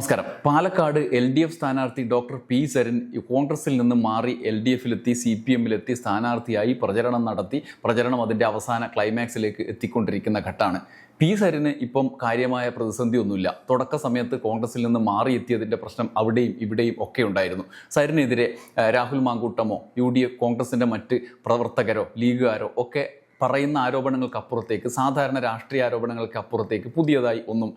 നമസ്കാരം. Palakkad L D F സ്ഥാനാർത്ഥി doctor P Saran കോൺഗ്രസിൽ നിന്ന് മാറി എൽ ഡി എഫിലെത്തി സി പി എമ്മിലെത്തി സ്ഥാനാർത്ഥിയായി പ്രചരണം നടത്തി. പ്രചരണം അതിന്റെ അവസാന ക്ലൈമാക്സിലേക്ക് എത്തിക്കൊണ്ടിരിക്കുന്ന ഘട്ടമാണ് പി സരിന് ഇപ്പം കാര്യമായ പ്രതിസന്ധി ഒന്നുമില്ല തുടക്ക സമയത്ത് കോൺഗ്രസിൽ നിന്ന് മാറിയെത്തിയതിന്റെ പ്രശ്നം അവിടെയും ഇവിടെയും ഒക്കെ ഉണ്ടായിരുന്നു. സരിനെതിരെ രാഹുൽ മാങ്കൂട്ടമോ യു ഡി എഫ് കോൺഗ്രസിന്റെ മറ്റ് പ്രവർത്തകരോ ലീഗുകാരോ ഒക്കെ പറയുന്ന ആരോപണങ്ങൾക്ക് അപ്പുറത്തേക്ക് സാധാരണ രാഷ്ട്രീയ ആരോപണങ്ങൾക്ക് അപ്പുറത്തേക്ക് പുതിയതായി ഒന്നും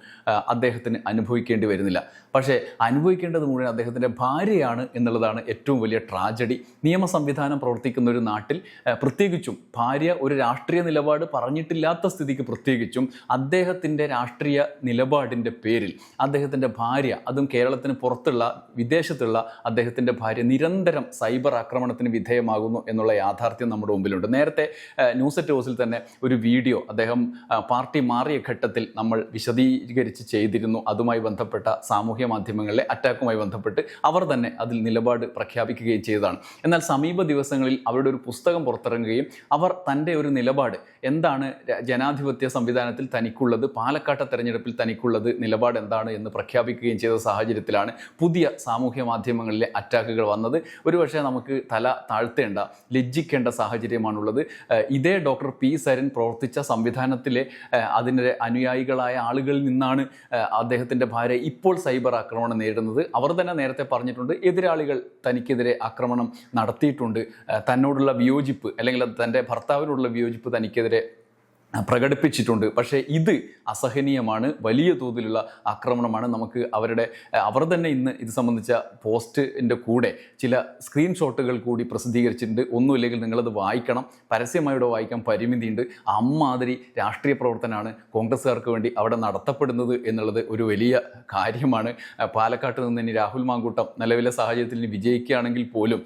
അദ്ദേഹത്തിന് അനുഭവിക്കേണ്ടി വരുന്നില്ല. പക്ഷേ അനുഭവിക്കേണ്ടത് മുഴുവൻ അദ്ദേഹത്തിന്റെ ഭാര്യയാണ് എന്നുള്ളതാണ് ഏറ്റവും വലിയ ട്രാജഡി. നിയമ സംവിധാനം പ്രവർത്തിക്കുന്ന ഒരു നാട്ടിൽ പ്രത്യേകിച്ചും ഭാര്യ ഒരു രാഷ്ട്രീയ നിലപാട് പറഞ്ഞിട്ടില്ലാത്ത സ്ഥിതിക്ക് പ്രത്യേകിച്ചും അദ്ദേഹത്തിന്റെ രാഷ്ട്രീയ നിലപാടിന്റെ പേരിൽ അദ്ദേഹത്തിന്റെ ഭാര്യ അതും കേരളത്തിന് പുറത്തുള്ള വിദേശത്തുള്ള അദ്ദേഹത്തിന്റെ ഭാര്യ നിരന്തരം സൈബർ ആക്രമണത്തിന് വിധേയമാകുന്നു എന്നുള്ള യാഥാർത്ഥ്യം നമ്മുടെ മുമ്പിലുണ്ട്. നേരത്തെ ന്യൂസ് ഹൗസിൽ തന്നെ ഒരു വീഡിയോ അദ്ദേഹം പാർട്ടി മാറിയ ഘട്ടത്തിൽ നമ്മൾ വിശദീകരിച്ച് ചെയ്തിരുന്നു. അതുമായി ബന്ധപ്പെട്ട സാമൂഹ്യ മാധ്യമങ്ങളിലെ അറ്റാക്കുമായി ബന്ധപ്പെട്ട് അവർ തന്നെ അതിൽ നിലപാട് പ്രഖ്യാപിക്കുകയും ചെയ്തതാണ്. എന്നാൽ സമീപ ദിവസങ്ങളിൽ അവരുടെ ഒരു പുസ്തകം പുറത്തിറങ്ങുകയും അവർ തന്റെ ഒരു നിലപാട് എന്താണ് ജനാധിപത്യ സംവിധാനത്തിൽ തനിക്കുള്ളത് പാലക്കാട്ടെ തെരഞ്ഞെടുപ്പിൽ തനിക്കുള്ളത് നിലപാട് എന്താണ് എന്ന് പ്രഖ്യാപിക്കുകയും ചെയ്ത സാഹചര്യത്തിലാണ് പുതിയ സാമൂഹ്യ മാധ്യമങ്ങളിലെ അറ്റാക്കുകൾ വന്നത്. ഒരുപക്ഷെ നമുക്ക് തല താഴ്ത്തേണ്ട ലജ്ജിക്കേണ്ട സാഹചര്യമാണുള്ളത്. ഇതേ ഡോക്ടർ പി സരൻ പ്രവർത്തിച്ച സംവിധാനത്തിലെ അതിന്റെ അനുയായികളായ ആളുകളിൽ നിന്നാണ് അദ്ദേഹത്തിന്റെ ഭാര്യ ഇപ്പോൾ സൈബർ ആക്രമണം നേരിടുന്നത്. അവർ തന്നെ നേരത്തെ പറഞ്ഞിട്ടുണ്ട് എതിരാളികൾ തനിക്കെതിരെ ആക്രമണം നടത്തിയിട്ടുണ്ട്. തന്നോടുള്ള വിയോജിപ്പ് അല്ലെങ്കിൽ തന്റെ ഭർത്താവിനോടുള്ള വിയോജിപ്പ് തനിക്കെതിരെ പ്രകടിപ്പിച്ചിട്ടുണ്ട്. പക്ഷേ ഇത് അസഹനീയമാണ്. വലിയ തോതിലുള്ള ആക്രമണമാണ് നമുക്ക് അവരുടെ അവർ തന്നെ ഇന്ന് ഇത് സംബന്ധിച്ച പോസ്റ്റിന്റെ കൂടെ ചില സ്ക്രീൻഷോട്ടുകൾ കൂടി പ്രസിദ്ധീകരിച്ചിട്ടുണ്ട്. ഒന്നുമില്ലെങ്കിൽ നിങ്ങളത് വായിക്കണം. പരസ്യമായിവിടെ വായിക്കാൻ പരിമിതിയുണ്ട്. അമ്മാതിരി രാഷ്ട്രീയ പ്രവർത്തനമാണ് കോൺഗ്രസ്സുകാർക്ക് വേണ്ടി അവിടെ നടത്തപ്പെടുന്നത് എന്നുള്ളത് ഒരു വലിയ കാര്യമാണ്. പാലക്കാട്ട് നിന്ന് ഇനി രാഹുൽ മാങ്കൂട്ടം നിലവിലെ സാഹചര്യത്തിൽ ഇനി വിജയിക്കുകയാണെങ്കിൽ പോലും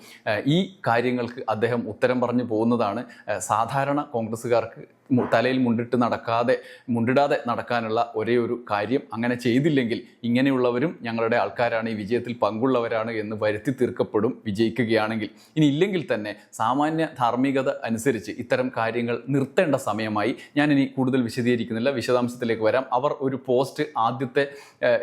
ഈ കാര്യങ്ങൾക്ക് അദ്ദേഹം ഉത്തരം പറഞ്ഞു പോകുന്നതാണ്. സാധാരണ കോൺഗ്രസ്സുകാർക്ക് തലയിൽ മുണ്ടിട്ട് നടക്കാതെ മുണ്ടിടാതെ നടക്കാനുള്ള ഒരേ ഒരു കാര്യം അങ്ങനെ ചെയ്തില്ലെങ്കിൽ ഇങ്ങനെയുള്ളവരും ഞങ്ങളുടെ ആൾക്കാരാണ് ഈ വിജയത്തിൽ പങ്കുള്ളവരാണ് എന്ന് വരുത്തി തീർക്കപ്പെടും വിജയിക്കുകയാണെങ്കിൽ. ഇനി ഇല്ലെങ്കിൽ തന്നെ സാമാന്യ ധാർമ്മികത അനുസരിച്ച് ഇത്തരം കാര്യങ്ങൾ നിർത്തേണ്ട സമയമായി. ഞാൻ ഇനി കൂടുതൽ വിശദീകരിക്കുന്നില്ല. വിശദാംശത്തിലേക്ക് വരാം. അവർ ഒരു പോസ്റ്റ് ആദ്യത്തെ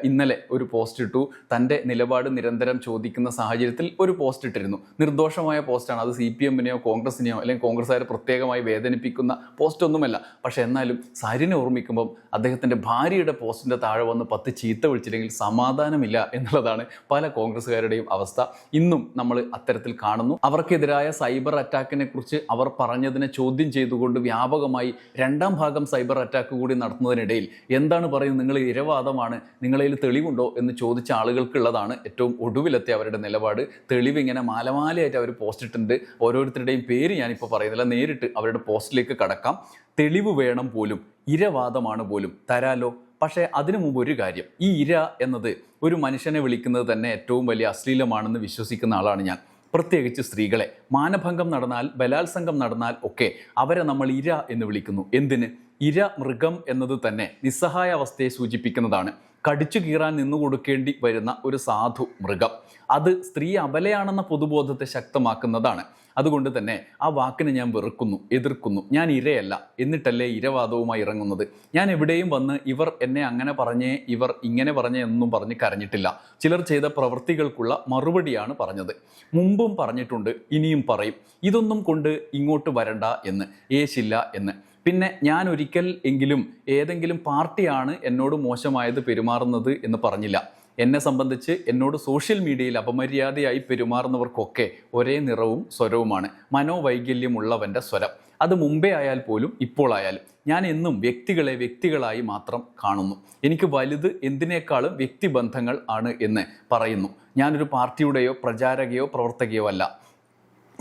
ഇന്നലെ ഒരു പോസ്റ്റ് ഇട്ടു. തന്റെ നിലപാട് നിരന്തരം ചോദിക്കുന്ന സാഹചര്യത്തിൽ ഒരു പോസ്റ്റ് ഇട്ടിരുന്നു. നിർദോഷമായ പോസ്റ്റാണ്. അത് സി പി എമ്മിനെയോ കോൺഗ്രസിനെയോ അല്ലെങ്കിൽ കോൺഗ്രസ്സുകാരെ പ്രത്യേകമായി വേദനിപ്പിക്കുന്ന പോസ്റ്റ് ഒന്നുമല്ല. പക്ഷെ എന്നാലും സരിനെ ഓർമ്മിക്കുമ്പം അദ്ദേഹത്തിന്റെ ഭാര്യയുടെ പോസ്റ്റിന്റെ താഴെ വന്ന് പത്ത് ചീത്ത വിളിച്ചില്ലെങ്കിൽ സമാധാനമില്ല എന്നുള്ളതാണ് പല കോൺഗ്രസ്സുകാരുടെയും അവസ്ഥ. ഇന്നും നമ്മൾ അത്തരത്തിൽ കാണുന്നു. അവർക്കെതിരായ സൈബർ അറ്റാക്കിനെ കുറിച്ച് അവർ പറഞ്ഞതിനെ ചോദ്യം ചെയ്തുകൊണ്ട് വ്യാപകമായി രണ്ടാം ഭാഗം സൈബർ അറ്റാക്ക് കൂടി നടത്തുന്നതിനിടയിൽ എന്താണ് പറയുന്നത്? നിങ്ങൾ ഇരവാദമാണ്. നിങ്ങളിൽ തെളിവുണ്ടോ? എന്ന് ചോദിച്ച ആളുകൾക്കുള്ളതാണ് ഏറ്റവും ഒടുവിലത്തെ അവരുടെ നിലപാട്. തെളിവ് ഇങ്ങനെ മാലമാലയായിട്ട് അവർ പോസ്റ്റ് ഓരോരുത്തരുടെയും പേര് ഞാനിപ്പോൾ പറയുന്നില്ല. നേരിട്ട് അവരുടെ പോസ്റ്റിലേക്ക് കടക്കാം. തെളിവ് വേണം പോലും ഇരവാദമാണ് പോലും തരാലോ? പക്ഷേ അതിനു മുമ്പ് ഒരു കാര്യം ഈ ഇര എന്നത് ഒരു മനുഷ്യനെ വിളിക്കുന്നത് തന്നെ ഏറ്റവും വലിയ അശ്ലീലമാണെന്ന് വിശ്വസിക്കുന്ന ആളാണ് ഞാൻ. പ്രത്യേകിച്ച് സ്ത്രീകളെ. മാനഭംഗം നടന്നാൽ ബലാത്സംഗം നടന്നാൽ ഒക്കെ അവരെ നമ്മൾ ഇര എന്ന് വിളിക്കുന്നു. എന്തിന്? ഇര മൃഗം എന്നത് തന്നെ നിസ്സഹായ അവസ്ഥയെ സൂചിപ്പിക്കുന്നതാണ്. കടിച്ചു കീറാൻ നിന്നു കൊടുക്കേണ്ടി വരുന്ന ഒരു സാധു മൃഗം. അത് സ്ത്രീ അബലയാണെന്ന പൊതുബോധത്തെ ശക്തമാക്കുന്നതാണ്. അതുകൊണ്ട് തന്നെ ആ വാക്കിനെ ഞാൻ വെറുക്കുന്നു എതിർക്കുന്നു. ഞാൻ ഇരയല്ല എന്നിട്ടല്ലേ ഇരവാദവുമായി ഇറങ്ങുന്നത്? ഞാൻ എവിടെയും വന്ന് ഇവർ എന്നെ അങ്ങനെ പറഞ്ഞേ ഇവർ ഇങ്ങനെ പറഞ്ഞേ എന്നും പറഞ്ഞ് കരഞ്ഞിട്ടില്ല. ചിലർ ചെയ്ത പ്രവൃത്തികൾക്കുള്ള മറുപടിയാണ് പറഞ്ഞത്. മുമ്പും പറഞ്ഞിട്ടുണ്ട് ഇനിയും പറയും. ഇതൊന്നും കൊണ്ട് ഇങ്ങോട്ട് വരണ്ട എന്ന് ഏശില്ല എന്ന്. പിന്നെ ഞാൻ ഒരിക്കൽ എങ്കിലും ഏതെങ്കിലും പാർട്ടിയാണ് എന്നോട് മോശമായത് പെരുമാറുന്നത് എന്ന് പറഞ്ഞില്ല. എന്നെ സംബന്ധിച്ച് എന്നോട് സോഷ്യൽ മീഡിയയിൽ അപമര്യാദയായി പെരുമാറുന്നവർക്കൊക്കെ ഒരേ നിറവും സ്വരവുമാണ്. മനോവൈകല്യമുള്ളവന്റെ സ്വരം. അത് മുമ്പേ ആയാൽ പോലും ഇപ്പോൾ ആയാലും ഞാൻ എന്നും വ്യക്തികളെ വ്യക്തികളായി മാത്രം കാണുന്നു. എനിക്ക് വലുത് എന്തിനേക്കാളും വ്യക്തിബന്ധങ്ങൾ ആണ് എന്ന് പറയുന്നു. ഞാനൊരു പാർട്ടിയുടെയോ പ്രചാരകയോ പ്രവർത്തകയോ അല്ല.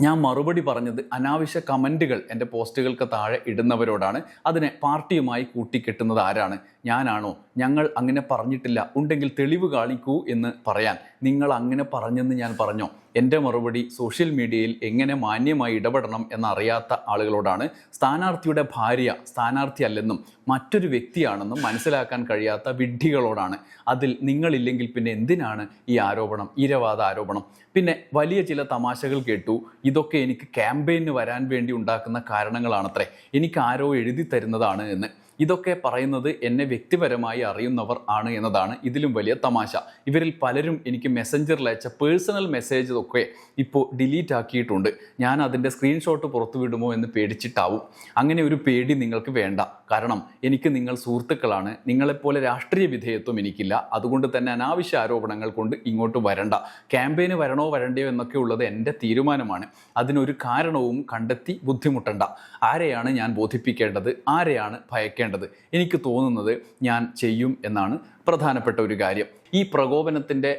ഞാൻ മറുപടി പറഞ്ഞത് അനാവശ്യ കമന്റുകൾ എന്റെ പോസ്റ്റുകൾക്ക് താഴെ ഇടുന്നവരോടാണ്. അതിനെ പാർട്ടിയുമായി കൂട്ടിക്കെട്ടുന്നത് ആരാണ്? ഞാനാണോ? ഞങ്ങൾ അങ്ങനെ പറഞ്ഞിട്ടില്ല. ഉണ്ടെങ്കിൽ തെളിവ് കാണിക്കൂ എന്ന് പറയാൻ. നിങ്ങൾ അങ്ങനെ പറഞ്ഞെന്ന് ഞാൻ പറഞ്ഞോ? എന്റെ മറുപടി സോഷ്യൽ മീഡിയയിൽ എങ്ങനെ മാന്യമായി ഇടപെടണം എന്നറിയാത്ത ആളുകളോടാണ് സ്ഥാനാർത്ഥിയുടെ ഭാര്യ സ്ഥാനാർത്ഥി അല്ലെന്നും മറ്റൊരു വ്യക്തിയാണെന്നും മനസ്സിലാക്കാൻ കഴിയാത്ത വിഡ്ഢികളോടാണ്. അതിൽ നിങ്ങളില്ലെങ്കിൽ പിന്നെ എന്തിനാണ് ഈ ആരോപണം ഇരവാദ ആരോപണം? പിന്നെ വലിയ ചില തമാശകൾ കേട്ടു. ഇതൊക്കെ എനിക്ക് ക്യാമ്പയിന് വരാൻ വേണ്ടി ഉണ്ടാക്കുന്ന കാരണങ്ങളാണത്രേ. എനിക്ക് ആരോ എഴുതി തരുന്നതാണ് എന്ന്. ഇതൊക്കെ പറയുന്നത് എന്നെ വ്യക്തിപരമായി അറിയുന്നവർ ആണ് എന്നതാണ് ഇതിലും വലിയ തമാശ. ഇവരിൽ പലരും എനിക്ക് മെസ്സഞ്ചറിൽ അയച്ച പേഴ്സണൽ മെസ്സേജ് ഒക്കെ ഇപ്പോൾ ഡിലീറ്റ് ആക്കിയിട്ടുണ്ട്. ഞാൻ അതിന്റെ സ്ക്രീൻഷോട്ട് പുറത്തു വിടുമോ എന്ന് പേടിച്ചിട്ടാവും. അങ്ങനെ ഒരു പേടി നിങ്ങൾക്ക് വേണ്ട. കാരണം എനിക്ക് നിങ്ങൾ സുഹൃത്തുക്കളാണ്. നിങ്ങളെപ്പോലെ രാഷ്ട്രീയ വിധേയത്വം എനിക്കില്ല. അതുകൊണ്ട് തന്നെ അനാവശ്യ ആരോപണങ്ങൾ കൊണ്ട് ഇങ്ങോട്ട് വരണ്ട. ക്യാമ്പയിന് വരണോ വരണ്ടയോ എന്നൊക്കെ ഉള്ളത് എന്റെ തീരുമാനമാണ്. അതിനൊരു കാരണവും കണ്ടെത്തി ബുദ്ധിമുട്ടണ്ട. ആരെയാണ് ഞാൻ ബോധിപ്പിക്കേണ്ടത്? ആരെയാണ് ഭയക്കേണ്ടത്? എനിക്ക് തോന്നുന്നത് ഞാൻ ചെയ്യും എന്നാണ് പ്രധാനപ്പെട്ട ഒരു കാര്യം. ഈ പ്രകോപനത്തിന്റെ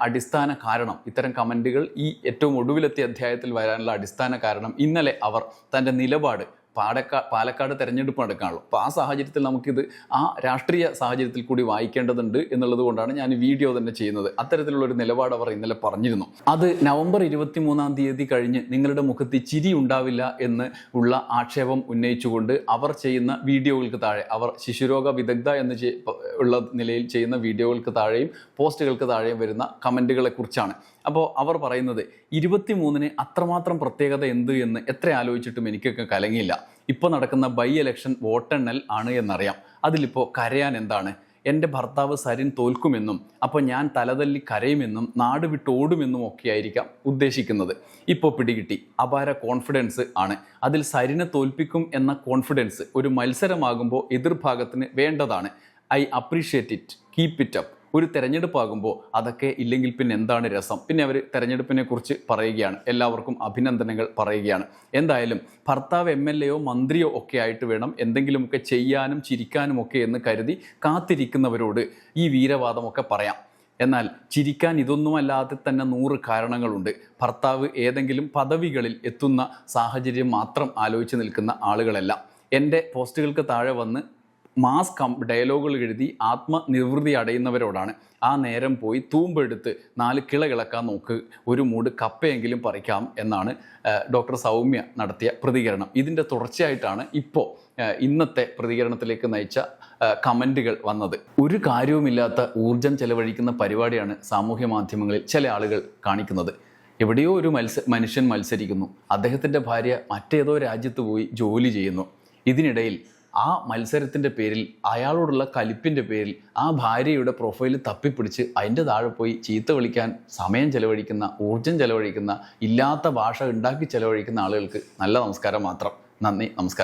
അടിസ്ഥാന കാരണം ഇത്തരം കമന്റുകൾ ഈ ഏറ്റവും ഒടുവിലത്തെ അധ്യായത്തിൽ വരാനുള്ള അടിസ്ഥാന കാരണം ഇന്നലെ അവർ തന്റെ നിലപാട് പാലക്കാ പാലക്കാട് തെരഞ്ഞെടുപ്പ് നടക്കാണല്ലോ അപ്പോൾ ആ സാഹചര്യത്തിൽ നമുക്കിത് ആ രാഷ്ട്രീയ സാഹചര്യത്തിൽ കൂടി വായിക്കേണ്ടതുണ്ട് എന്നുള്ളത് കൊണ്ടാണ് ഞാൻ വീഡിയോ തന്നെ ചെയ്യുന്നത്. അത്തരത്തിലുള്ള ഒരു നിലപാട് അവർ ഇന്നലെ പറഞ്ഞിരുന്നു. അത് നവംബർ ഇരുപത്തി മൂന്നാം തീയതി കഴിഞ്ഞ് നിങ്ങളുടെ മുഖത്ത് ചിരി ഉണ്ടാവില്ല എന്ന് ഉള്ള ആക്ഷേപം ഉന്നയിച്ചുകൊണ്ട് അവർ ചെയ്യുന്ന വീഡിയോകൾക്ക് താഴെ അവർ ശിശുരോഗ വിദഗ്ധ എന്ന് ഉള്ള നിലയിൽ ചെയ്യുന്ന വീഡിയോകൾക്ക് താഴെയും പോസ്റ്റുകൾക്ക് താഴെയും വരുന്ന കമന്റുകളെ കുറിച്ചാണ് അപ്പോൾ അവർ പറയുന്നത് ഇരുപത്തി മൂന്നിന് അത്രമാത്രം പ്രത്യേകത എന്ത് എന്ന് എത്ര ആലോചിച്ചിട്ടും എനിക്കൊക്കെ കലങ്ങിയില്ല. ഇപ്പോൾ നടക്കുന്ന ബൈ ഇലക്ഷൻ വോട്ടെണ്ണൽ ആണ് എന്നറിയാം. അതിലിപ്പോൾ കരയാൻ എന്താണ്? എന്റെ ഭർത്താവ് സരിൻ തോൽക്കുമെന്നും അപ്പോൾ ഞാൻ തലതല്ലി കരയുമെന്നും നാട് വിട്ടോടുമെന്നും ഒക്കെ ആയിരിക്കാം ഉദ്ദേശിക്കുന്നത്. ഇപ്പോൾ പിടികിട്ടി. അപാര കോൺഫിഡൻസ് ആണ്. അതിൽ സരിനെ തോൽപ്പിക്കും എന്ന കോൺഫിഡൻസ് ഒരു മത്സരമാകുമ്പോൾ എതിർഭാഗത്തിന് വേണ്ടതാണ്. I appreciate it keep it up ഒരു തെരഞ്ഞെടുപ്പാകുമ്പോൾ അതൊക്കെ ഇല്ലെങ്കിൽ പിന്നെ എന്താണ് രസം? പിന്നെ അവർ തെരഞ്ഞെടുപ്പിനെ കുറിച്ച് പറയുകയാണ്. എല്ലാവർക്കും അഭിനന്ദനങ്ങൾ പറയുകയാണ്. എന്തായാലും ഭർത്താവ് എം എൽ എയോ മന്ത്രിയോ ഒക്കെ ആയിട്ട് വേണം എന്തെങ്കിലുമൊക്കെ ചെയ്യാനും ചിരിക്കാനും ഒക്കെ എന്ന് കരുതി കാത്തിരിക്കുന്നവരോട് ഈ വീരവാദമൊക്കെ പറയാം. എന്നാൽ ചിരിക്കാൻ ഇതൊന്നുമല്ലാതെ തന്നെ നൂറ് കാരണങ്ങളുണ്ട്. ഭർത്താവ് ഏതെങ്കിലും പദവികളിൽ എത്തുന്ന സാഹചര്യം മാത്രം ആലോചിച്ച് നിൽക്കുന്ന ആളുകളല്ല. എന്റെ പോസ്റ്റുകൾക്ക് താഴെ വന്ന് മാസ് കം ഡയലോഗുകൾ എഴുതി ആത്മനിർവൃതി അടയുന്നവരോടാണ്. ആ നേരം പോയി തൂമ്പെടുത്ത് നാല് കിള കിളക്കാൻ നോക്ക് ഒരു മൂട് കപ്പയെങ്കിലും പറിക്കാം എന്നാണ് ഡോക്ടർ സൗമ്യ നടത്തിയ പ്രതികരണം. ഇതിന്റെ തുടർച്ചയായിട്ടാണ് ഇപ്പോൾ ഇന്നത്തെ പ്രതികരണത്തിലേക്ക് നയിച്ച കമന്റുകൾ വന്നത്. ഒരു കാര്യവുമില്ലാത്ത ഊർജം ചെലവഴിക്കുന്ന പരിപാടിയാണ് സാമൂഹ്യ മാധ്യമങ്ങളിൽ ചില ആളുകൾ കാണിക്കുന്നത്. എവിടെയോ ഒരു മത്സ മനുഷ്യൻ മത്സരിക്കുന്നു. അദ്ദേഹത്തിന്റെ ഭാര്യ മറ്റേതോ രാജ്യത്ത് പോയി ജോലി ചെയ്യുന്നു. ഇതിനിടയിൽ ആ മത്സരത്തിന്റെ പേരിൽ അയാളോടുള്ള കലിപ്പിന്റെ പേരിൽ ആ ഭാര്യയുടെ പ്രൊഫൈൽ തപ്പിപ്പിടിച്ച് അതിന്റെ താഴെ പോയി ചീത്ത വിളിക്കാൻ സമയം ചെലവഴിക്കുന്ന ഊർജം ചെലവഴിക്കുന്ന ഇല്ലാത്ത ഭാഷ ഉണ്ടാക്കി ചെലവഴിക്കുന്ന ആളുകൾക്ക് നല്ല നമസ്കാരം മാത്രം. നന്ദി നമസ്കാരം.